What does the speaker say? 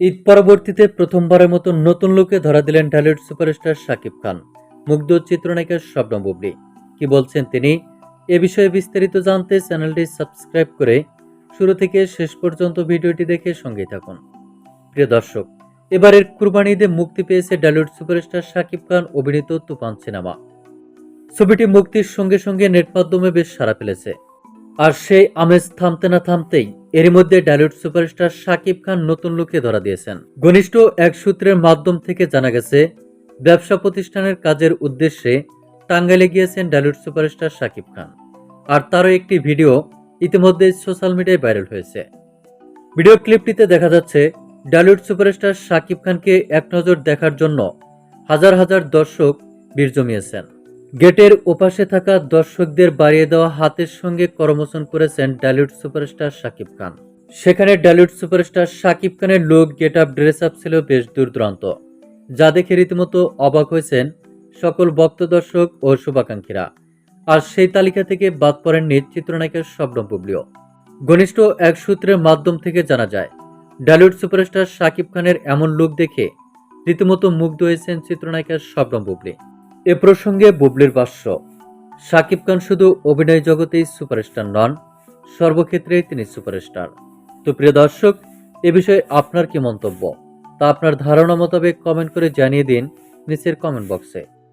ঈদ পরবর্তীতে প্রথমবারের মতো নতুন লোকে ধরা দিলেন ঢালিউড সুপারস্টার শাকিব খান। মুগ্ধ চিত্রনায়িকা স্বপ্ন বুবলি। কি বলছেন তিনি? এ বিষয়ে বিস্তারিত জানতে চ্যানেলটি সাবস্ক্রাইব করে শুরু থেকে শেষ পর্যন্ত ভিডিওটি দেখে সঙ্গেই থাকুন। প্রিয় দর্শক, এবারের কুরবানি ঈদে মুক্তি পেয়েছে ডালিউড সুপারস্টার শাকিব খান, অভিনীত তুফান সিনেমা। ছবিটি মুক্তির সঙ্গে সঙ্গে নেট মাধ্যমে বেশ সাড়া ফেলেছে। আর সেই আমেজ থামতে না থামতেই এরই মধ্যে ডালিউড সুপারস্টার শাকিব খান নতুন লুকে ধরা দিয়েছেন। ঘনিষ্ঠ এক সূত্রের মাধ্যম থেকে জানা গেছে, ব্যবসা প্রতিষ্ঠানের কাজের উদ্দেশ্যে টাঙ্গাইলে গিয়েছেন ডালিউড সুপারস্টার শাকিব খান। আর তারও একটি ভিডিও ইতিমধ্যে সোশ্যাল মিডিয়ায় ভাইরাল হয়েছে। ভিডিও ক্লিপটিতে দেখা যাচ্ছে, ডালিউড সুপারস্টার শাকিব খানকে এক নজর দেখার জন্য হাজার হাজার দর্শক ভিড় জমিয়েছেন। গেটের ওপাশে থাকা দর্শকদের বাড়িয়ে দেওয়া হাতের সঙ্গে করমোচন করেছেন ডালিউড সুপারস্টার শাকিব খান। সেখানে ডালিউড সুপারস্টার শাকিব খানের look get up dress up ছিল বেশ দূরদূরান্ত। যা দেখে রীতিমতো অবাক হয়েছেন সকল ভক্ত দর্শক ও শুভাকাঙ্ক্ষীরা। আর সেই তালিকা থেকে বাদ পড়েননি চিত্রনায়িকা শবনম বুবলিও। ঘনিষ্ঠ এক সূত্রের মাধ্যম থেকে জানা যায়, ডালিউড সুপারস্টার শাকিব খানের এমন লুক দেখে রীতিমতো মুগ্ধ হয়েছেন চিত্রনায়িকা শবনম বুবলি। এ প্রসঙ্গে বুবলির ভাষ্য, সাকিব খান শুধু অভিনয় জগতেই সুপারস্টার নন, সর্বক্ষেত্রেই তিনি সুপারস্টার। তো প্রিয় দর্শক, এ বিষয়ে আপনার কি মন্তব্য? তা আপনার ধারণা মোতাবেক কমেন্ট করে জানিয়ে দিন নিচের কমেন্ট বক্সে।